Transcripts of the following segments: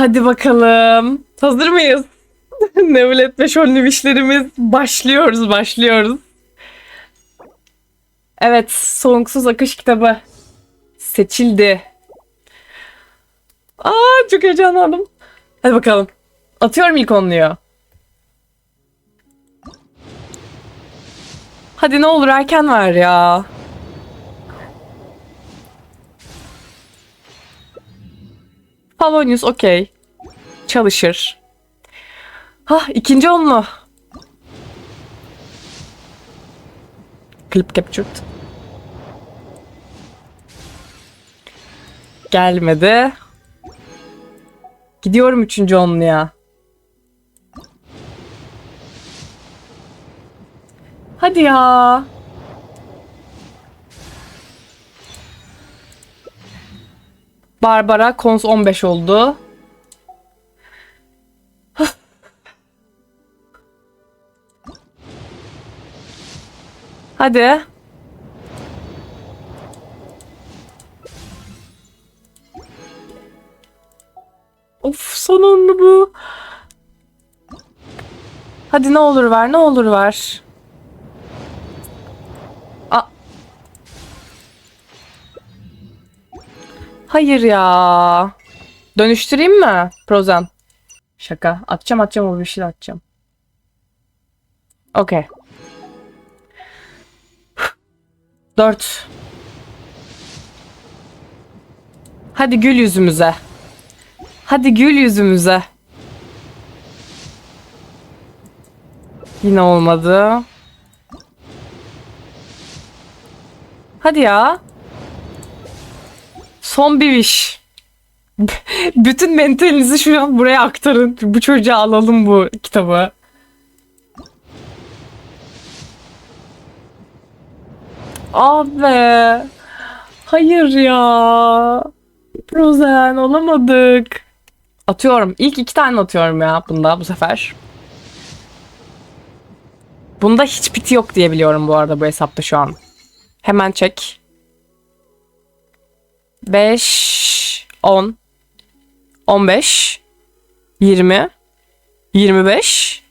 Hadi bakalım. Hazır mıyız? Nevlet ve Şonlu işlerimiz başlıyoruz, başlıyoruz. Evet, Sonsuz Akış kitabı seçildi. Aa, çok heyecanlandım. Hadi bakalım. Atıyorum ilk onluyu. Hadi ne olur erken ver ya. Favonius okey. Çalışır. Hah ikinci onlu. Clip captured. Gelmedi. Gidiyorum üçüncü onluya. Hadi ya. Barbara Kons 15 oldu. Hadi. Of sonunda bu. Hadi ne olur ver, ne olur ver. Hayır ya. Dönüştüreyim mi Prozan? Şaka. Atacağım atacağım o bir şey atacağım. Okey. Dört. Hadi gül yüzümüze. Hadi gül yüzümüze. Yine olmadı. Hadi ya. Son bir wish. Bütün mentalinizi şu an buraya aktarın. Bu çocuğa alalım bu kitabı. Abi. Hayır ya. Rozen olamadık. Atıyorum. İlk iki tane atıyorum ya bunda bu sefer. Bunda hiç piti yok diye biliyorum bu arada bu hesapta şu an. Hemen çek. 5 10 15 20 25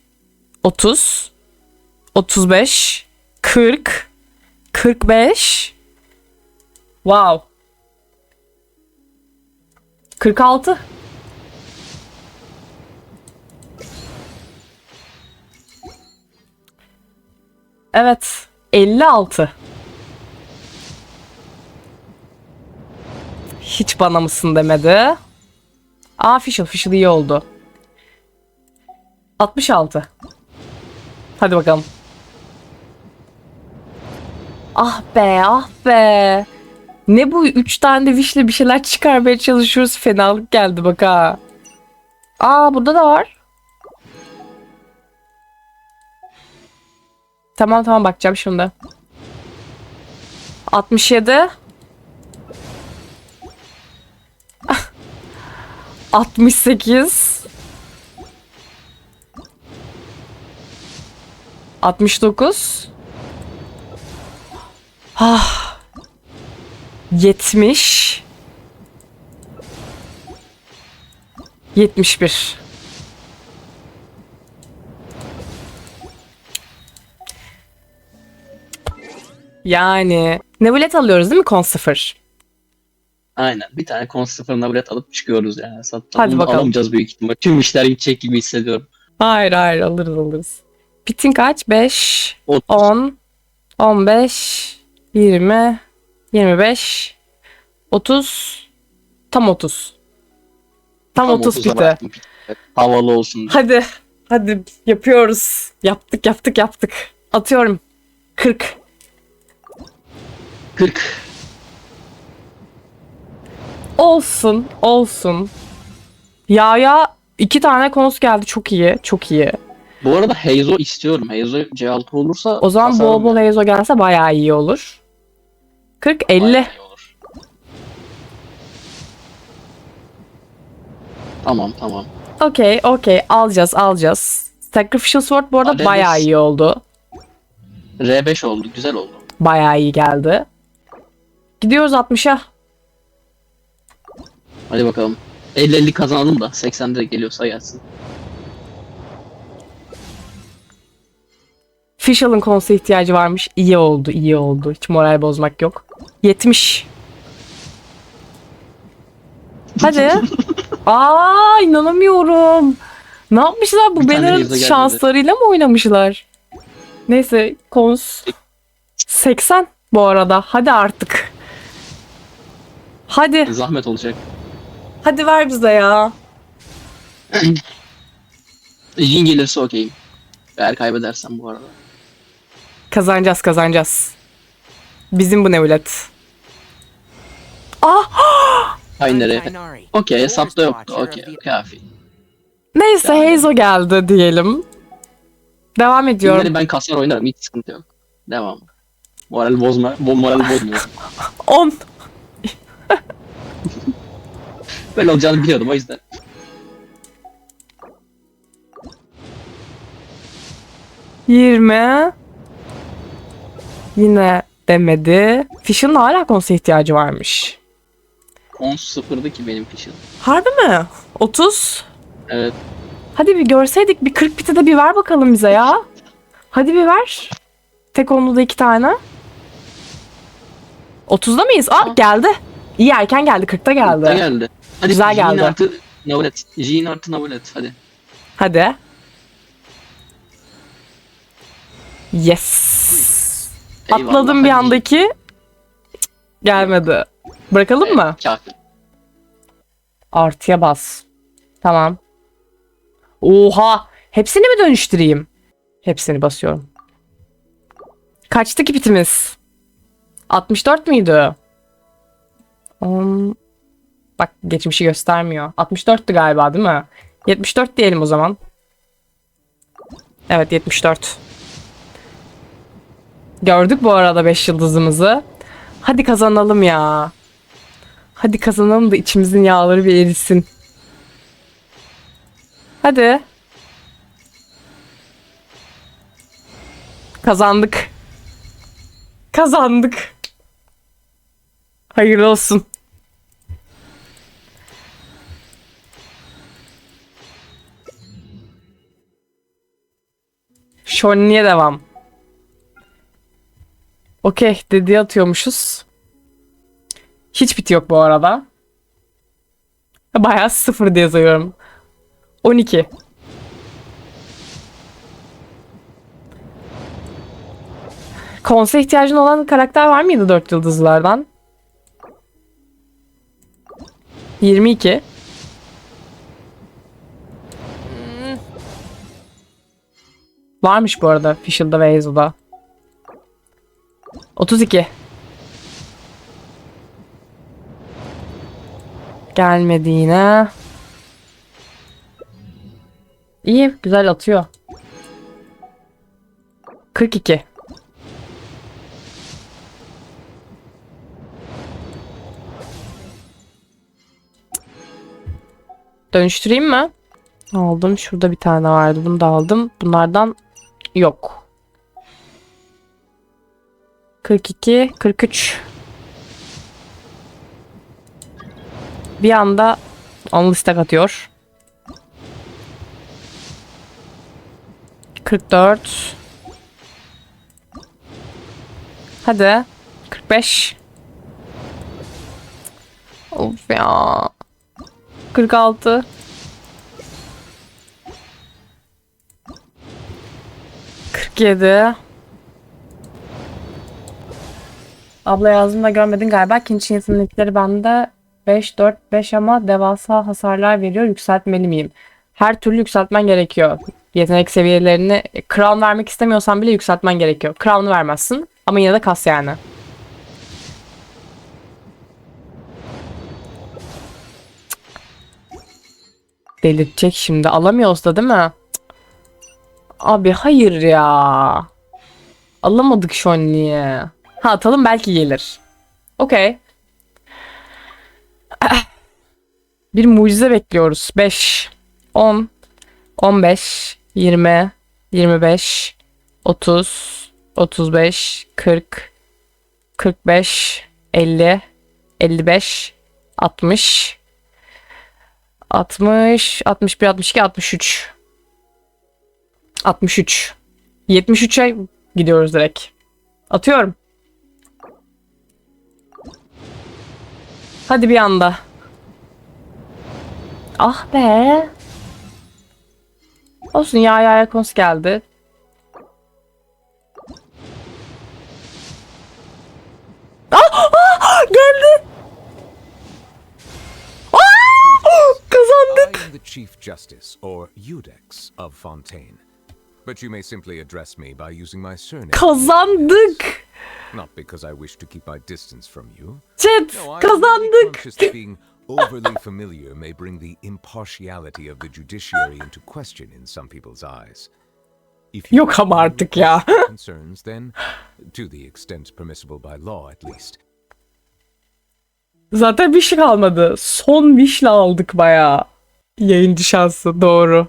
30 35 40 45 Wow. 46 Evet. 56. Hiç bana mısın demedi. Aa official. Official iyi oldu. 66. Hadi bakalım. Ah be ah be. Ne bu üç tane de wish'le bir şeyler çıkarmaya çalışıyoruz. Fenalık geldi bak ha. Aa burada da var. Tamam tamam bakacağım şimdi. 67. 68. 69. Ah. 70. 71. Yani Nebulet alıyoruz değil mi kon sıfır? Aynen. Bir tane kon sıfır navilet alıp çıkıyoruz yani. Hatta Hadi bunu bakalım. alamayacağız büyük ihtimal. Tüm işler gidecek gibi hissediyorum. Hayır hayır alırız alırız. Pitin kaç? 5, 30. 10, 15, 20, 25, 30, tam 30. Tam, 30 30'a piti. bıraktım piti. Havalı olsun. Hadi hadi yapıyoruz. Yaptık yaptık yaptık. Atıyorum. 40. 40. Olsun olsun. Ya ya iki tane konus geldi çok iyi çok iyi. Bu arada Heizo istiyorum. Heizo C6 olursa O zaman bol bol. Heizo gelse bayağı iyi olur. 40 50. Bayağı iyi olur. Tamam tamam. Okey okey alacağız alacağız. Sacrificial Sword bu arada Hadi bayağı iyi oldu. R5 oldu. Güzel oldu. Bayağı iyi geldi. Gidiyoruz 60'a. Hadi bakalım. 50-50 kazanalım da 80 de geliyorsa gelsin. Fishel'ın konsa ihtiyacı varmış. İyi oldu, iyi oldu. Hiç moral bozmak yok. 70. Hadi. Aa inanamıyorum. Ne yapmışlar bu Banner'ın şanslarıyla mı oynamışlar? Neyse kons 80 bu arada. Hadi artık. Hadi. Zahmet olacak. Hadi ver bize ya. Jin gelirse okeyim. Eğer kaybedersem bu arada. Kazanacağız kazanacağız. Bizim bu nevlet. Ah! Aynı Okey hesapta yoktu. Okey kafi. Neyse Yani. Heizo geldi diyelim. Devam ediyorum. Jinleri ben kasar oynarım hiç sıkıntı yok. Devam. Moral bozma. Bo moral bozmuyor. 10. Böyle olacağını biliyordum o yüzden. Yirmi. Yine demedi. Fish'in hala konsa ihtiyacı varmış. 10 sıfırdı ki benim fişim. Harbi mi? 30. Evet. Hadi bir görseydik bir 40 biti de bir ver bakalım bize ya. Hadi bir ver. Tek onlu da iki tane. 30'da mıyız? Aa Aa. geldi. İyi erken geldi. 40'ta geldi. Da geldi. Hadi Güzel Jin geldi. artı Navlet. Jin artı Navlet hadi. Hadi. Yes. Eyvallah, Atladım bir hadi. andaki. Cık, Gelmedi. Bırakalım mı? Kafi. Artıya bas. Tamam. Oha. Hepsini mi dönüştüreyim? Hepsini basıyorum. Kaçtı ki bitimiz? 64 müydü? Um, bak geçmişi göstermiyor. 64'tü galiba değil mi? 74 diyelim o zaman. Evet 74. Gördük bu arada 5 yıldızımızı. Hadi kazanalım ya. Hadi kazanalım da içimizin yağları bir erisin. Hadi. Kazandık. Kazandık. Hayırlı olsun. Şonniye devam. Okey dedi atıyormuşuz. Hiç bit yok bu arada. Bayağı sıfır diye yazıyorum. 12. Konse ihtiyacın olan karakter var mıydı 4 yıldızlardan? 22. Varmış bu arada Fishel'da ve Hazel'da. 32. Gelmedi yine. İyi, güzel atıyor. 42. Dönüştüreyim mi? Aldım. Şurada bir tane vardı. Bunu da aldım. Bunlardan yok. 42, 43. Bir anda on listek atıyor. 44. Hadi. 45. Of ya. 46. yedi. Abla yazdım da görmedin galiba. Kinçin yetenekleri bende 5, 4, 5 ama devasa hasarlar veriyor. Yükseltmeli miyim? Her türlü yükseltmen gerekiyor. Yetenek seviyelerini crown vermek istemiyorsan bile yükseltmen gerekiyor. Crown'u vermezsin ama yine de kas yani. Delirtecek şimdi. Alamıyoruz da değil mi? Abi hayır ya. Alamadık niye? Ha atalım belki gelir. Okey. Bir mucize bekliyoruz. 5, 10, 15, 20, 25, 30, 35, 40, 45, 50, 55, 60. 60, 61, 62, 63. 63. 73'e gidiyoruz direkt. Atıyorum. Hadi bir anda. Ah be. Olsun ya ya kons geldi. Ah, ah, geldi. Ah, kazandık. I am the Chief Justice, or Udex, of Fontaine. But you may simply address me by using my surname. Kazandık. Not because I wish to keep my distance from you. Chat No, kazandık. conscious that being overly familiar may bring the impartiality of the judiciary into question in some people's eyes. If you Yok ama artık ya. concerns, then, to the extent permissible by law at least, Zaten bir şey kalmadı. Son wish'le aldık bayağı. Yayıncı şansı doğru.